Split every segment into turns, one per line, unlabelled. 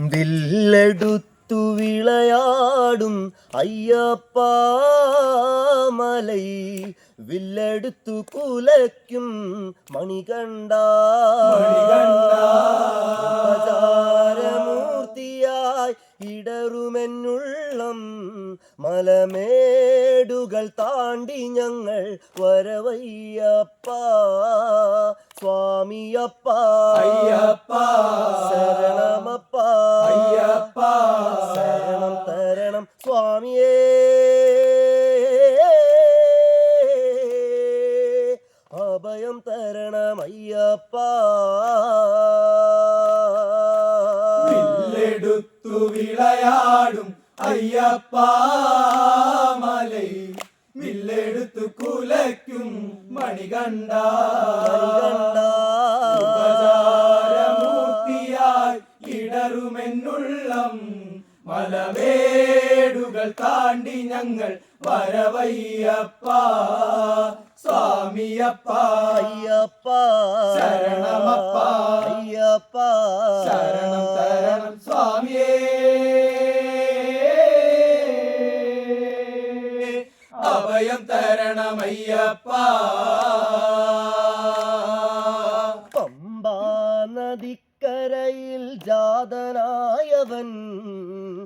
വില്ലെടുത്തു വിളയാടും അയ്യപ്പാമലൈ വില്ലെടുത്തു കുലയ്ക്കും മണികണ്ഠ ഇടറുമെന്നുള്ളം മലമേടുകൾ താണ്ടി ഞങ്ങൾ വരവയ്യപ്പ. സ്വാമിയപ്പ.
അയ്യപ്പ.
ശരണമപ്പ. സ്വാമിയേ. അഭയം തരണം അയ്യപ്പ
വില്ലെടുത്തു വിളയാടും അയ്യപ്പ മലൈ. വില്ലെടുത്തു കുലയ്ക്കും മണികണ്ട
മണികണ്ഠ.
മലമേടുകൾ താണ്ടി ഞങ്ങൾ വരവയ്യപ്പ. സ്വാമിയപ്പ.
അയ്യപ്പ.
ശരണമപ്പ.
അയ്യപ്പ.
ശരണം തരണം സ്വാമിയേ. അഭയം തരണമയ്യപ്പ.
ജാതനായവൻ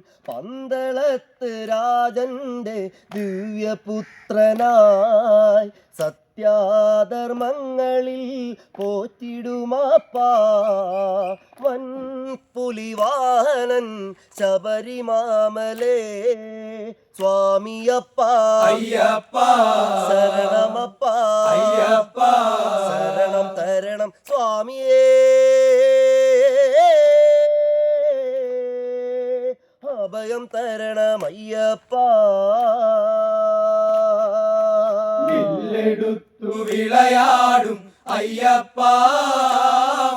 പന്തളത്ത് രാജന്റെ ദിവ്യപുത്രനായി സത്യാധർമ്മങ്ങളിൽ പോറ്റിടുമാപ്പാ. വൻ പുലിവാഹനൻ ശബരിമാമലേ സ്വാമിയപ്പ.
അയ്യപ്പ.
ശരണമപ്പ.
അയ്യപ്പ.
ശരണം തരണം സ്വാമിയേ. അഭയം തരണമയ്യപ്പ.
വില്ലെടുത്തു വിളയാടും അയ്യപ്പ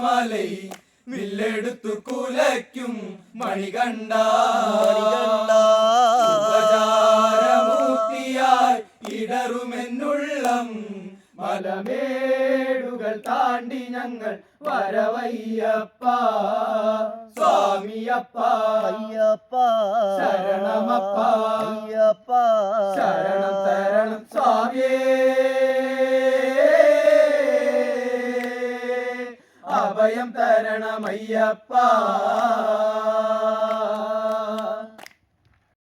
മലൈ. വില്ലെടുത്തു കുലയ്ക്കും. ഉപചാരമൂർത്തിയായി ഇടറുമെന്നുള്ളം. മലമേടുകൾ താണ്ടി ഞങ്ങൾ വരവയ്യപ്പ. സ്വാമിയപ്പ.
അയ്യപ്പ.
ശരണമപ്പ.
അയ്യപ്പ.
ശരണം തരണം സ്വാമിയേ. അഭയം തരണമയ്യപ്പ.